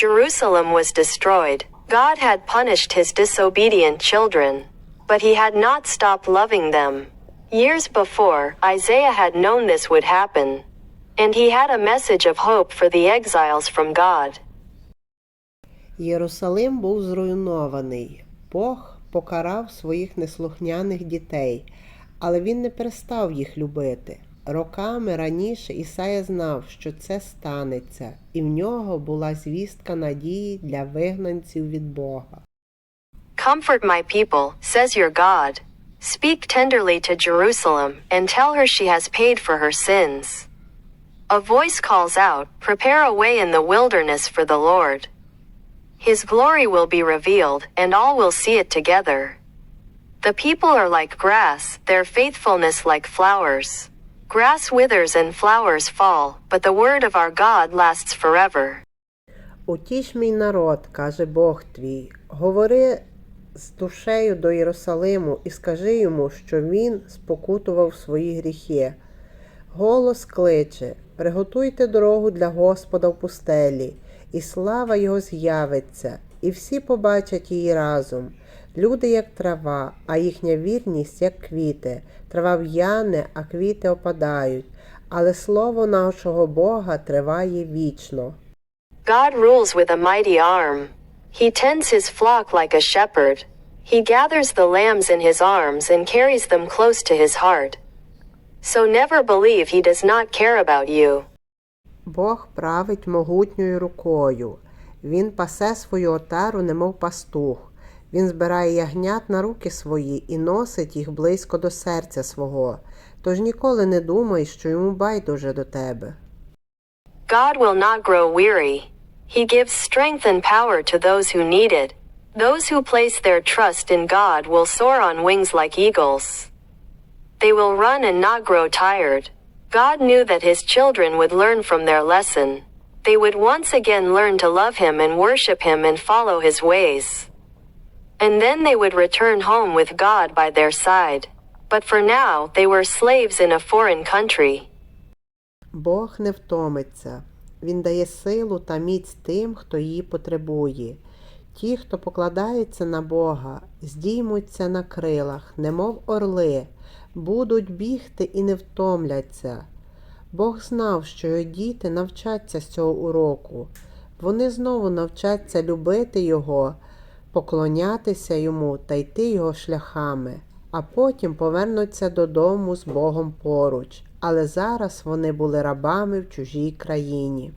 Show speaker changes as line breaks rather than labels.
Jerusalem was destroyed, God had punished his disobedient children. But he had not stopped loving them. Years before, Isaiah had known this would happen. And he had a message of hope for the exiles from God.
Єрусалим був зруйнований. Бог покарав своїх неслухняних дітей, але він не перестав їх любити. Роками раніше Ісая знав, що це станеться, і в нього була звістка надії для вигнанців від Бога.
Comfort my people, says your God. Speak tenderly to Jerusalem, and tell her she has paid for her sins. A voice calls out, Prepare a way in the wilderness for the Lord. His glory will be revealed, and all will see it together. The people are like grass, their faithfulness like flowers. Grass withers and flowers fall, but the word of our God lasts forever.
Утіш мій народ, каже Бог твій, говори з душею до Єрусалиму і скажи йому, що він спокутував свої гріхи. Голос кличе: Приготуйте дорогу для Господа в пустелі, і слава Його з'явиться, і всі побачать її разом. Люди, як трава, а їхня вірність, як квіти. Трава в'яне, а квіти опадають, але слово нашого Бога триває вічно.
God rules with a mighty arm. He tends his flock like a shepherd. He gathers the lambs in his arms and carries them close to his heart. So never believe he does not care about you.
Бог править могутньою рукою. Він пасе свою отару, немов пастух. Він збирає ягнят на руки свої і носить їх близько до серця свого. Тож ніколи не думай, що йому байдуже до тебе.
God will not grow weary. He gives strength and power to those who need it. Those who place their trust in God will soar on wings like eagles. They will run and not grow tired. God knew that his children would learn from their lesson. They would once again learn to love him and worship him and follow his ways. And then they would return home with God by their side. But for now, they were slaves in a foreign country.
Бог не втомиться. Він дає силу та міць тим, хто її потребує. Ті, хто покладається на Бога, здіймуться на крилах, немов орли, будуть бігти і не втомляться. Бог знав, що його діти навчаться з цього уроку. Вони знову навчаться любити Його, поклонятися йому та йти його шляхами, а потім повернуться додому з Богом поруч. Але зараз вони були рабами в чужій країні.